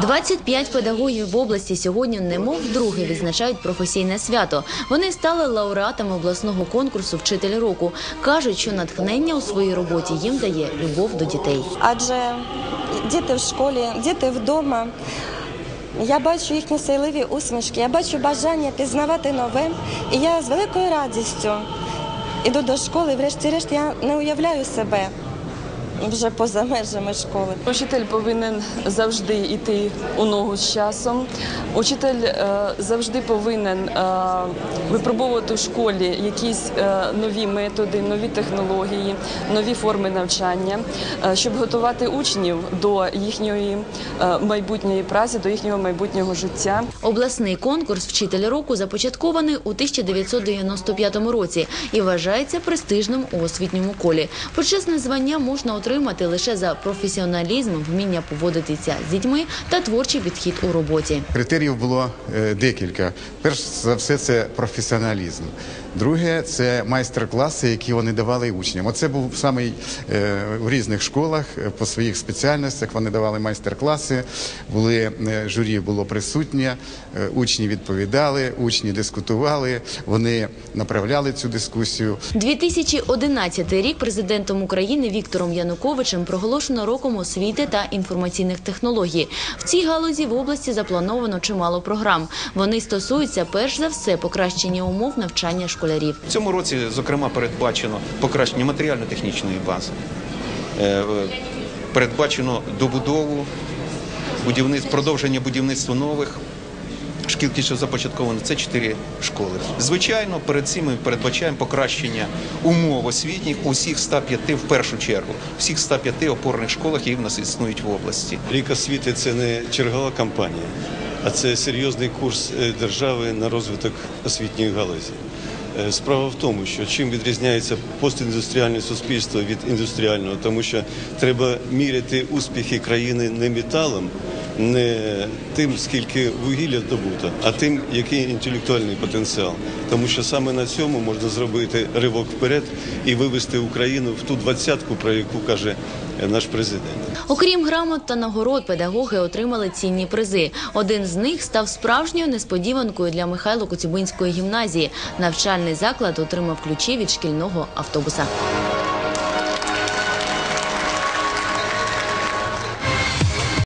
25 педагогів в області сьогодні немов вдруге відзначають професійне свято. Вони стали лауреатами обласного конкурсу Вчитель року. кажуть, що натхнення у своїй роботі їм дає любов до дітей. адже діти в школі, діти вдома. Я бачу їхні сайливі усмішки, я бачу бажання пізнавати нове, і я з великою радістю іду до школи. Врешті-решт я не уявляю себе вже поза межами школи. Учитель повинен завжди йти у ногу з часом. Учитель е, завжди повинен е, випробовувати в школі якісь е, нові методи, нові технології, нові форми навчання, е, щоб готувати учнів до їхньої е, майбутньої праці, до їхнього майбутнього життя. Обласний конкурс Вчитель року започаткований у 1995 році і вважається престижним у освітньому колі. Почесне звання можна отримати лише за професіоналізм, вміння поводитися з дітьми та творчий підхід у роботі. Критеріїв було е, декілька. Перш за все, це професіоналізм. Друге, це майстер-класи, які вони давали учням. Оце був самий е, в різних школах е, по своїх спеціальностях. Вони давали майстер-класи. Були е, журі було присутнє, учні відповідали, учні дискутували. Вони направляли цю дискусію. 2011 рік президентом України Віктором Януковичем проголошено роком освіти та інформаційних технологій. В цій галузі в області заплановано чимало програм. Вони стосуються перш за все покращення умов навчання школярів. В цьому році, зокрема, передбачено покращення матеріально-технічної бази, Е, е, передбачено добудову, продовження будівництва нових. Шкіл, що започатковано, це чотири школи. Звичайно, перед цим ми передбачаємо покращення умов освітніх у всіх 105, в першу чергу, всіх 105 опорних школах, які в нас існують в області. Рік освіти це не чергова кампанія, а це серйозний курс е, держави на розвиток освітньої галузі. Е, Справа в тому, що чим відрізняється постіндустріальне суспільство від індустріального, тому що треба міряти успіхи країни не металом, не тим, скільки вугілля добуто, а тим, який інтелектуальний потенціал. Тому що саме на цьому можна зробити ривок вперед і вивести Україну в ту двадцятку, про яку каже е, наш президент. Окрім грамот та нагород, педагоги отримали цінні призи. Один з них став справжньою несподіванкою для Михайло Коцюбинської гімназії. Навчальний заклад отримав ключі від шкільного автобуса.